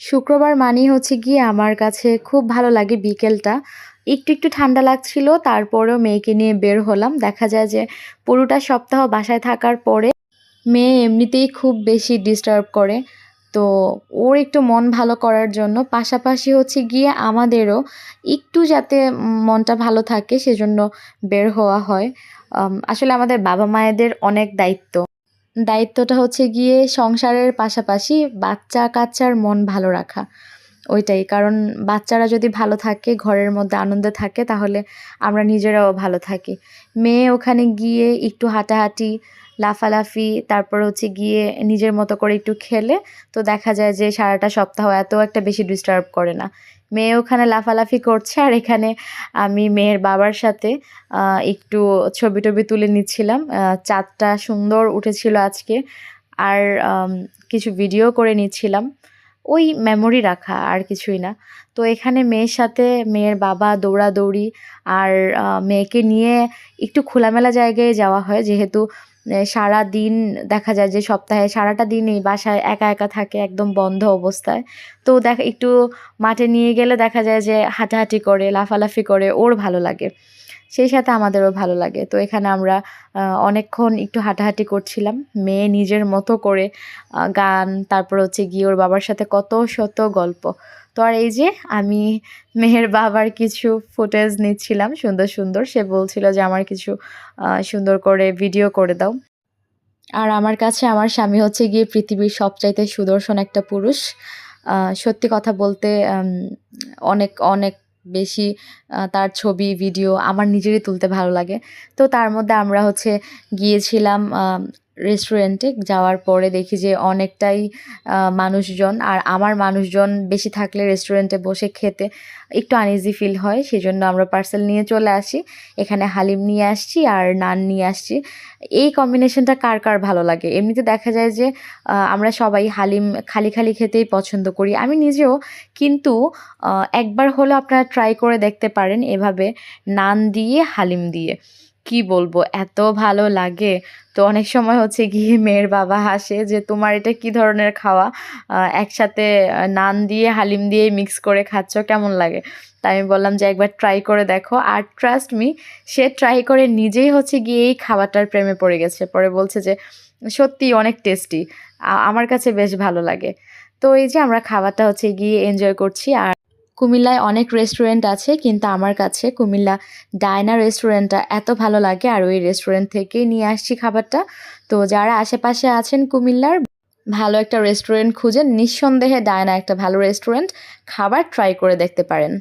শুক্রবার মানেই হচ্ছে গিয়ে আমার কাছে খুব ভালো লাগে বিকেলটা। একটু একটু ঠান্ডা লাগছিল, তারপরেও মেয়েকে নিয়ে বের হলাম। দেখা যায় যে পুরোটা সপ্তাহ বাসায় থাকার পরে মেয়ে এমনিতেই খুব বেশি ডিস্টার্ব করে। তো ওর একটু মন ভালো করার জন্য পাশাপাশি হচ্ছে গিয়ে আমাদেরও একটু যাতে মনটা ভালো থাকে, সেজন্য বের হওয়া হয়। আসলে আমাদের বাবা মায়েদের অনেক দায়িত্ব। দায়িত্বটা হচ্ছে গিয়ে সংসারের পাশাপাশি বাচ্চা কাচ্চার মন ভালো রাখা। ওইটাই, কারণ বাচ্চারা যদি ভালো থাকে, ঘরের মধ্যে আনন্দে থাকে, তাহলে আমরা নিজেরাও ভালো থাকি। মেয়ে ওখানে গিয়ে একটু হাঁটাহাঁটি লাফালাফি, তারপর হচ্ছে গিয়ে নিজের মতো করে একটু খেলে তো দেখা যায় যে সারাটা সপ্তাহ এত একটা বেশি ডিস্টার্ব করে না। মেয়ে ওখানে লাফালাফি করছে আর এখানে আমি মেয়ের বাবার সাথে একটু ছবি টবি তুলে নিচ্ছিলাম। চাঁদটা সুন্দর উঠেছিল আজকে। আর কিছু ভিডিও করে নিচ্ছিলাম। ওই মেমোরি রাখা, আর কিছুই না। তো এখানে মেয়ের সাথে, মেয়ের বাবা দৌড়াদৌড়ি আর মেয়েকে নিয়ে একটু খোলামেলা জায়গায় যাওয়া হয়। যেহেতু সারা দিন দেখা যায় যে সপ্তাহে সারাটা দিন এই বাসায় একা একা থাকে, একদম বন্ধ অবস্থায়। তো দেখা, একটু মাঠে নিয়ে গেলে দেখা যায় যে হাঁটাহাঁটি করে, লাফালাফি করে, ওর ভালো লাগে। সেই সাথে আমাদেরও ভালো লাগে। তো এখানে আমরা অনেকক্ষণ একটু হাঁটাহাঁটি করছিলাম। মেয়ে নিজের মতো করে গান, তারপর হচ্ছে গিয়ে ওর বাবার সাথে কত শত গল্প। তো আর এই যে আমি মেহের বাবার কিছু ফুটেজ নিচ্ছিলাম, সুন্দর সুন্দর। সে বলছিল যে, আমার কিছু সুন্দর করে ভিডিও করে দাও। আর আমার কাছে আমার স্বামী হচ্ছে গিয়ে পৃথিবীর সবচাইতে সুদর্শন একটা পুরুষ। সত্যি কথা বলতে অনেক অনেক বেশি তার ছবি, ভিডিও আমার নিজেরই তুলতে ভালো লাগে। তো তার মধ্যে আমরা হচ্ছে গিয়েছিলাম রেস্টুরেন্টে যাওয়ার পরে দেখি যে অনেকটাই মানুষজন আর আমার মানুষজন বেশি থাকলে রেস্টুরেন্টে বসে খেতে একটু আনইজি ফিল হয়। সেই জন্য আমরা পার্সেল নিয়ে চলে আসি। এখানে হালিম নিয়ে আসছি আর নান নিয়ে আসছি। এই কম্বিনেশনটা কার কার ভালো লাগে? এমনিতে দেখা যায় যে আমরা সবাই হালিম খালি খালি খেতেই পছন্দ করি। আমি নিজেও কিন্তু একবার হলো আপনারা ট্রাই করে দেখতে পারেন এভাবে নান দিয়ে, হালিম দিয়ে। কি বলব? এত ভালো লাগে। তো অনেক সময় হচ্ছে গিয়ে মেয়ের বাবা হাসে যে, তোমার এটা কি ধরনের খাওয়া? একসাথে নান দিয়ে, হালিম দিয়ে মিক্স করে খাচ্ছ, কেমন লাগে? তাই আমি বললাম যে, একবার ট্রাই করে দেখো। আর ট্রাস্ট মি সে ট্রাই করে নিজেই হচ্ছে গিয়ে এই খাবারটার প্রেমে পড়ে গেছে। পরে বলছে যে, সত্যি অনেক টেস্টি আমার কাছে বেশ ভালো লাগে। তো এই যে, আমরা খাবারটা হচ্ছে গিয়ে এনজয় করছি আর কুমিল্লায় অনেক রেস্টুরেন্ট আছে, কিন্তু আমার কাছে কুমিল্লা ডায়না রেস্টুরেন্টটা এত ভালো লাগে। আর ওই রেস্টুরেন্ট থেকেই নিয়ে আসছি খাবারটা। তো যারা আশেপাশে আছেন কুমিল্লার, ভালো একটা রেস্টুরেন্ট খুঁজে নিঃসন্দেহে ডায়না একটা ভালো রেস্টুরেন্ট খাবার ট্রাই করে দেখতে পারেন।